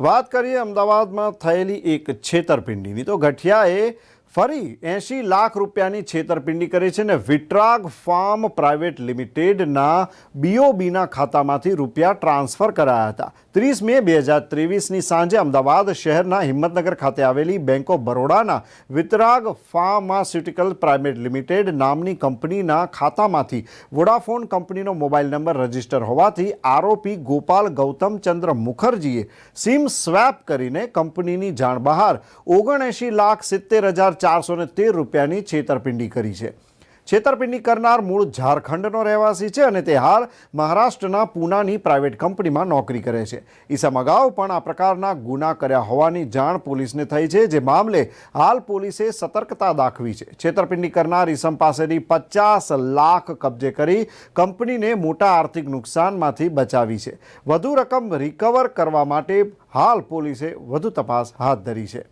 વાત કરીએ અમદાવાદમાં થયેલી એક છેતરપિંડીની. તો ગઠિયાએ ફરી એંશી લાખ રૂપિયાની છેતરપિંડી કરી છે ને વિટ્રાગ ફાર્મ પ્રાઇવેટ લિમિટેડના બીઓબીના ખાતામાંથી રૂપિયા ટ્રાન્સફર કરાયા હતા. ત્રીસ મે બે હજાર ત્રેવીસની સાંજે અમદાવાદ શહેરના હિંમતનગર ખાતે આવેલી bank of બરોડાના Vitrag pharmaceutical private limited નામની કંપનીના ખાતામાંથી વોડાફોન કંપનીનો મોબાઈલ નંબર રજિસ્ટર હોવાથી આરોપી ગોપાલ ગૌતમચંદ્ર મુખર્જીએ સિમ સ્વેપ કરીને કંપનીની જાણ બહાર ઓગણએંશી લાખ સિત્તેર હજાર ચારસો ને તેર રૂપિયાની છેતરપિંડી કરી છે. છેતરપિંડી કરનાર મૂળ ઝારખંડનો રહેવાસી છે અને તે હાલ મહારાષ્ટ્રના પૂનાની પ્રાઇવેટ કંપનીમાં નોકરી કરે છે. ઈસમ અગાઉ પણ આ પ્રકારના ગુના કર્યા હોવાની જાણ પોલીસને થઈ છે, જે મામલે હાલ પોલીસે સતર્કતા દાખવી છે. છેતરપિંડી કરનાર ઈસમ પાસેથી પચાસ લાખ કબજે કરી કંપનીને મોટા આર્થિક નુકસાનમાંથી બચાવી છે. વધુ રકમ રિકવર કરવા માટે હાલ પોલીસે વધુ તપાસ હાથ ધરી છે.